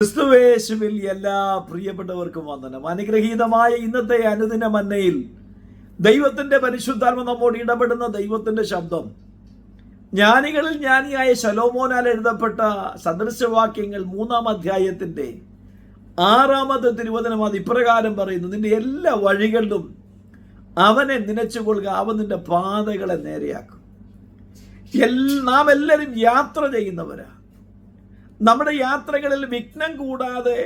ക്രിസ്തുവേശുവിൽ എല്ലാ പ്രിയപ്പെട്ടവർക്കും വന്ദനം. അനുഗ്രഹീതമായ ഇന്നത്തെ അനുദിന മന്നയിൽ ദൈവത്തിന്റെ പരിശുദ്ധാത്മ നമ്മോട് ഇടപെടുന്ന ദൈവത്തിന്റെ ശബ്ദം. ജ്ഞാനികളിൽ ജ്ഞാനിയായ ശലോമോനാൽ എഴുതപ്പെട്ട സദൃശവാക്യങ്ങൾ മൂന്നാം അധ്യായത്തിന്റെ ആറാമത്തെ തിരുവചനം അത് ഇപ്രകാരം പറയുന്നു നിന്റെ എല്ലാ വഴികളിലും അവനെ നനച്ചുകൊള്ളുക അവൻ നിന്റെ പാതകളെ നേരെയാക്കും. നാം എല്ലാവരും യാത്ര ചെയ്യുന്നവരാ. നമ്മുടെ യാത്രകളിൽ വിഘ്നം കൂടാതെ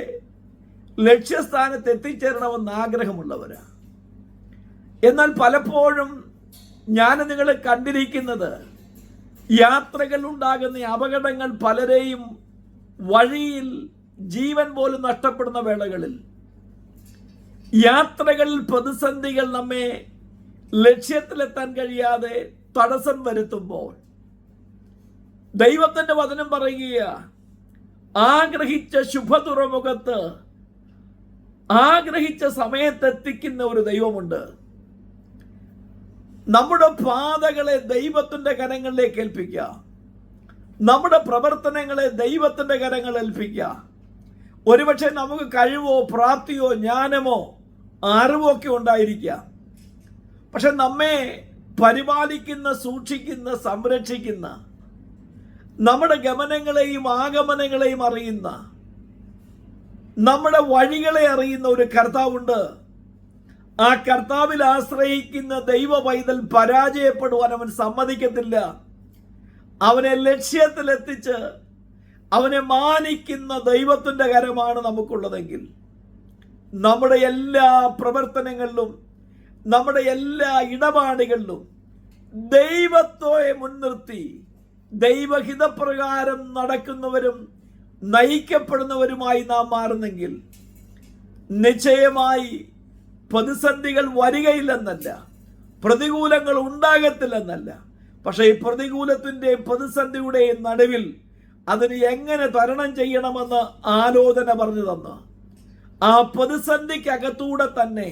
ലക്ഷ്യസ്ഥാനത്ത് എത്തിച്ചേരണമെന്ന് ആഗ്രഹമുള്ളവരാ. എന്നാൽ പലപ്പോഴും ഞാൻ നിങ്ങൾ കണ്ടിരിക്കുന്നത് യാത്രകൾ ഉണ്ടാകുന്ന അപകടങ്ങൾ പലരെയും വഴിയിൽ ജീവൻ പോലും നഷ്ടപ്പെടുന്ന വേളകളിൽ. യാത്രകളിൽ പ്രതിസന്ധികൾ നമ്മെ ലക്ഷ്യത്തിലെത്താൻ കഴിയാതെ തടസ്സം വരുത്തുമ്പോൾ ദൈവത്തിന്റെ വചനം പറയുക ആഗ്രഹിച്ച ശുഭ തുറമുഖത്ത് ആഗ്രഹിച്ച സമയത്തെത്തിക്കുന്ന ഒരു ദൈവമുണ്ട്. നമ്മുടെ പാതകളെ ദൈവത്തിന്റെ കരങ്ങളിലേക്ക് ഏൽപ്പിക്കുക. നമ്മുടെ പ്രവർത്തനങ്ങളെ ദൈവത്തിന്റെ കരങ്ങൾ ഏൽപ്പിക്കുക. ഒരുപക്ഷെ നമുക്ക് കഴിവോ പ്രാപ്തിയോ ജ്ഞാനമോ അറിവോ ഒക്കെ ഉണ്ടായിരിക്കുക. പക്ഷെ നമ്മെ പരിപാലിക്കുന്ന സൂക്ഷിക്കുന്ന സംരക്ഷിക്കുന്ന നമ്മുടെ ഗമനങ്ങളെയും ആഗമനങ്ങളെയും അറിയുന്ന നമ്മുടെ വഴികളെ അറിയുന്ന ഒരു കർത്താവുണ്ട്. ആ കർത്താവിൽ ആശ്രയിക്കുന്ന ദൈവ പൈതൽ പരാജയപ്പെടുവാൻ അവൻ സമ്മതിക്കത്തില്ല. അവനെ ലക്ഷ്യത്തിലെത്തിച്ച് അവനെ മാനിക്കുന്ന ദൈവത്തിന്റെ കരമാണ് നമുക്കുള്ളതെങ്കിൽ നമ്മുടെ എല്ലാ പ്രവർത്തനങ്ങളിലും നമ്മുടെ എല്ലാ ഇടപാടുകളിലും ദൈവത്തോയെ മുൻനിർത്തി ദൈവഹിതപ്രകാരം നടക്കുന്നവരും നയിക്കപ്പെടുന്നവരുമായി നാം മാറുന്നെങ്കിൽ നിശ്ചയമായി പ്രതിസന്ധികൾ വരികയില്ലെന്നല്ല പ്രതികൂലങ്ങൾ ഉണ്ടാകത്തില്ലെന്നല്ല. പക്ഷേ ഈ പ്രതികൂലത്തിന്റെയും പ്രതിസന്ധിയുടെയും നടുവിൽ അതിന് എങ്ങനെ തരണം ചെയ്യണമെന്ന് ആലോചന പറഞ്ഞു തന്ന. ആ പ്രതിസന്ധിക്കകത്തൂടെ തന്നെ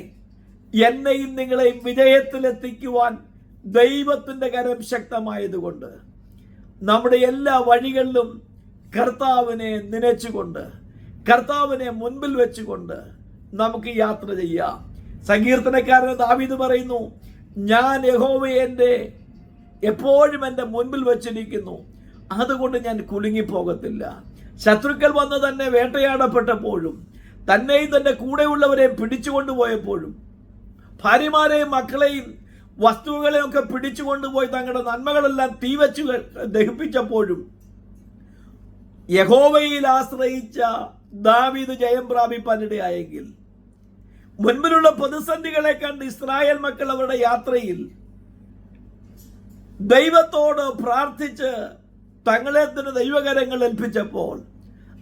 എന്നെയും നിങ്ങളെയും വിജയത്തിലെത്തിക്കുവാൻ ദൈവത്തിന്റെ കരം ശക്തമായതുകൊണ്ട് നമ്മുടെ എല്ലാ വഴികളിലും കർത്താവിനെ നനച്ചുകൊണ്ട് കർത്താവിനെ മുൻപിൽ വെച്ചുകൊണ്ട് നമുക്ക് യാത്ര ചെയ്യാം. സങ്കീർത്തനക്കാരൻ ദാവീദ് പറയുന്നു ഞാൻ യഹോവയെ എന്റെ എപ്പോഴും എന്റെ മുൻപിൽ വെച്ചിരിക്കുന്നു. അതുകൊണ്ട് ഞാൻ കുലുങ്ങിപ്പോകത്തില്ല. ശത്രുക്കൾ വന്ന് തന്നെ വേട്ടയാടപ്പെട്ടപ്പോഴും തന്നെയും തന്റെ കൂടെയുള്ളവരെ പിടിച്ചുകൊണ്ടുപോയപ്പോഴും ഭാര്യമാരെയും മക്കളെയും വസ്തുക്കളെയും പിടിച്ചു പിടിച്ചുകൊണ്ടുപോയി തങ്ങളുടെ നന്മകളെല്ലാം തീവച്ചു ദഹിപ്പിച്ചപ്പോഴും യഹോവയിൽ ആശ്രയിച്ച ദാവീദ് ജയം പ്രാപിപ്പാനിടയായെങ്കിൽ മുൻപിലുള്ള പ്രതിസന്ധികളെ കണ്ട് ഇസ്രായേൽ മക്കൾ അവരുടെ യാത്രയിൽ ദൈവത്തോട് പ്രാർത്ഥിച്ച് തങ്ങളെ തന്നെ ദൈവകരങ്ങൾ ഏൽപ്പിച്ചപ്പോൾ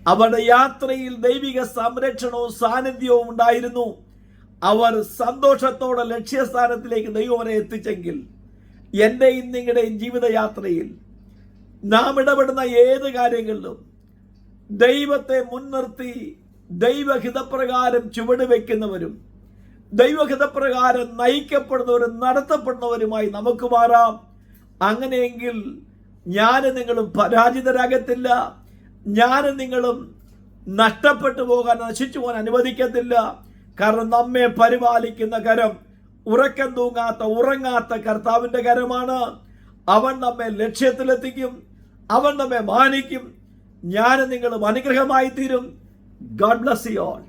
അവരുടെ യാത്രയിൽ ദൈവിക സംരക്ഷണവും സാന്നിധ്യവും ഉണ്ടായിരുന്നു. അവർ സന്തോഷത്തോടെ ലക്ഷ്യസ്ഥാനത്തിലേക്ക് ദൈവം അവരെ എത്തിച്ചെങ്കിൽ എന്റെയും നിങ്ങളുടെയും ജീവിതയാത്രയിൽ നാം ഇടപെടുന്ന ഏത് കാര്യങ്ങളിലും ദൈവത്തെ മുൻനിർത്തി ദൈവഹിതപ്രകാരം ചുവട് വയ്ക്കുന്നവരും ദൈവഹിതപ്രകാരം നയിക്കപ്പെടുന്നവരും നടത്തപ്പെടുന്നവരുമായി നമുക്ക് മാറാം. അങ്ങനെയെങ്കിൽ ഞാനും നിങ്ങളും പരാജിതരാകത്തില്ല. ഞാനും നിങ്ങളും നഷ്ടപ്പെട്ടു പോകാൻ നശിച്ചു പോകാൻ അനുവദിക്കത്തില്ല. കാരണം നമ്മെ പരിപാലിക്കുന്ന കരം ഉറക്കം തൂങ്ങാത്ത ഉറങ്ങാത്ത കർത്താവിന്റെ കരമാണ്. അവൻ നമ്മെ ലക്ഷ്യത്തിലെത്തിക്കും അവൻ നമ്മെ മാനിക്കും. ഞാനും നിങ്ങളും അനുഗ്രഹമായി തീരും ഗോഡ് ബ്ലസ് യു ഓൾ